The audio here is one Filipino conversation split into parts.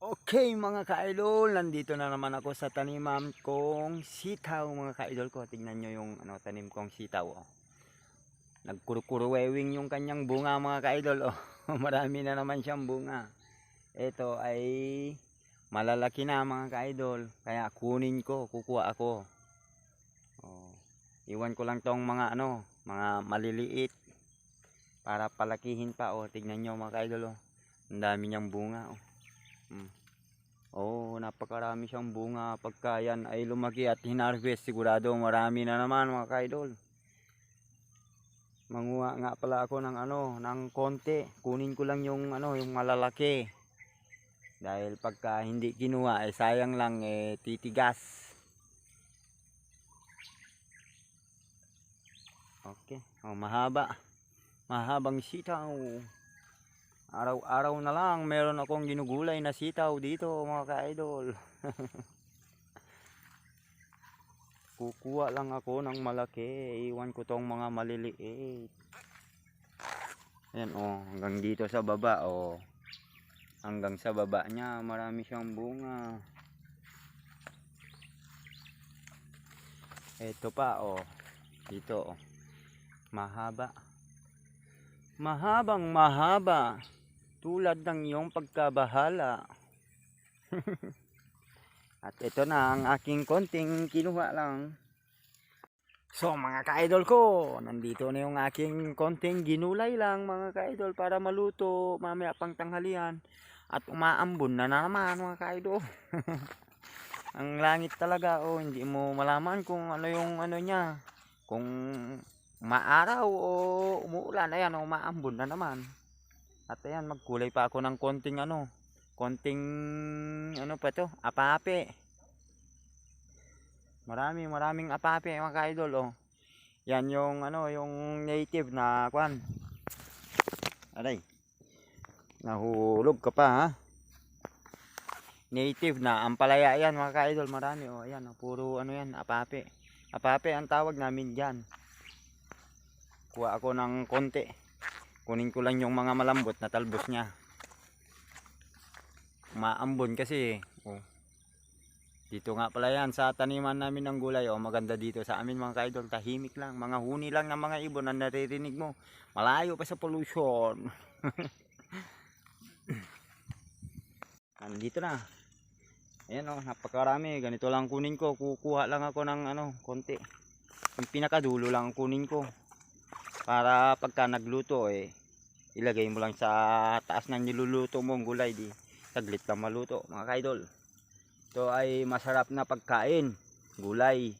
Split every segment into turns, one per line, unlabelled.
Okay mga ka-idol, nandito na naman ako sa taniman kong sitaw mga ka-idol ko. Tingnan nyo yung ano, tanim kong sitaw. Oh. Nagkurukuruwewing yung kanyang bunga mga ka-idol. Oh. Marami na naman siyang bunga. Ito ay malalaki na mga ka-idol. Kaya kunin ko, kukuha ako. Oh. Iwan ko lang tong mga ano, mga maliliit para palakihin pa. Oh. Tingnan nyo mga ka-idol. Oh. Ang dami niyang bunga. Oh. Mm. Oo, napakarami siyang bunga. Pagka yan ay lumaki at hinarvest, sigurado marami na naman mga kaidol. Manguha nga pala ako ng ano, ng konti. Kunin ko lang yung ano, yung malalaki. Dahil pagka hindi kinuha, eh sayang lang eh titigas. Okay, oh, mahaba. Mahabang sitaw. Araw-araw na lang meron akong ginugulay na sitaw dito mga ka-idol. Kukuha lang ako ng malaki. Iwan ko tong mga maliliit. Ayan oh, hanggang dito sa baba oh. Hanggang sa baba niya, marami siyang bunga. Ito pa oh. Dito oh. Mahaba. Mahabang mahaba tulad ng iyong pagkabahala. At ito na ang aking konting kinuha lang. So mga ka-idol ko, nandito na yung aking konting ginulay lang mga ka-idol para maluto mamaya pang tanghalian. At umaambon na naman mga ka-idol. ang langit talaga oh, hindi mo malaman kung ano yung ano niya. Kung maaraw o umuulan, ayan oh, umaambon na naman. At ayan, magkulay pa ako ng konting ano, konting ano pa to, apape. Marami, maraming apape mga ka-idol oh. Yan yung ano, yung native na kwan. Aray. Nahulog ka pa ha. Native na ampalaya yan mga ka-idol, marami oh. Ayan, oh, puro ano yan, apape. Apape ang tawag namin diyan. Kuha ako ng konti kunin ko lang yung mga malambot na talbos niya. Maambon kasi oh. dito nga pala yan sa taniman namin ng gulay oh, maganda dito sa amin mga kaidol. Tahimik lang mga huni lang ng mga ibon na naririnig mo. Malayo pa sa pollution. Nandito na. Ayan oh, napakarami. Ganito lang kunin ko. Kukuha lang ako ng ano konti. Yung pinakadulo lang kunin ko. Para pagka nagluto eh ilagay mo lang sa taas ng niluluto mong gulay di saglit lang maluto mga kaidol. Ito ay masarap na pagkain gulay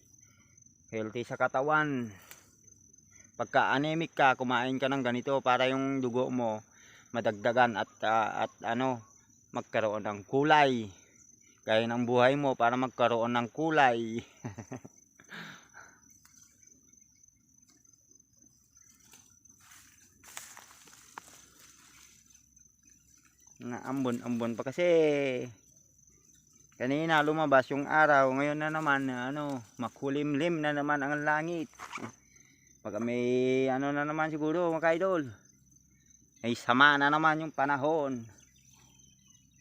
healthy sa katawan. Pagka anemic ka kumain ka ng ganito para yung dugo mo madagdagan at ah, at ano magkaroon ng kulay. Gaya ng buhay mo para magkaroon ng kulay na ambon-ambon pa kasi. Kanina lumabas yung araw ngayon na naman ano makulimlim na naman ang langit. Pag may ano na naman siguro mga idol ay sama na naman yung panahon.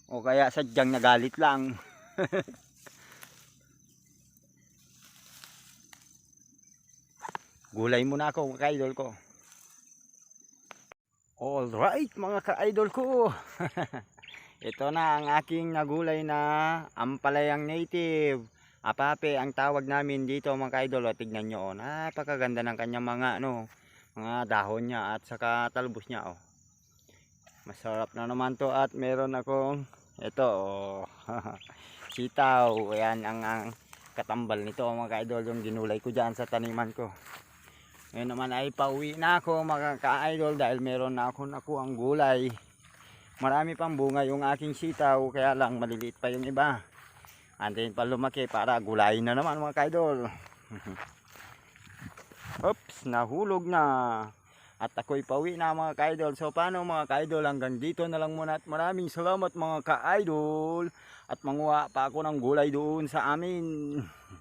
O kaya sadyang nagalit lang. Gulay muna ako mga idol ko. Alright mga ka-idol ko. Ito na ang aking nagulay na ampalayang native. Apape ang tawag namin dito mga ka-idol. O, tignan nyo. Oh. Napakaganda ng kanyang mga ano, mga dahon niya at saka talbos niya. Oh. Masarap na naman to at meron akong ito. Oh. Sitaw. Ayan ang, ang katambal nito mga ka-idol. Yung ginulay ko dyan sa taniman ko. Ngayon naman ay pauwi na ako mga ka-idol dahil meron na ako nakuha ang gulay. Marami pang bunga yung aking sitaw kaya lang maliliit pa yung iba. Antayin pa lumaki para gulayin na naman mga ka-idol. Oops, nahulog na. At ako'y pauwi na mga ka-idol. So paano mga ka-idol hanggang dito na lang muna at maraming salamat mga ka-idol. At manguha pa ako ng gulay doon sa amin.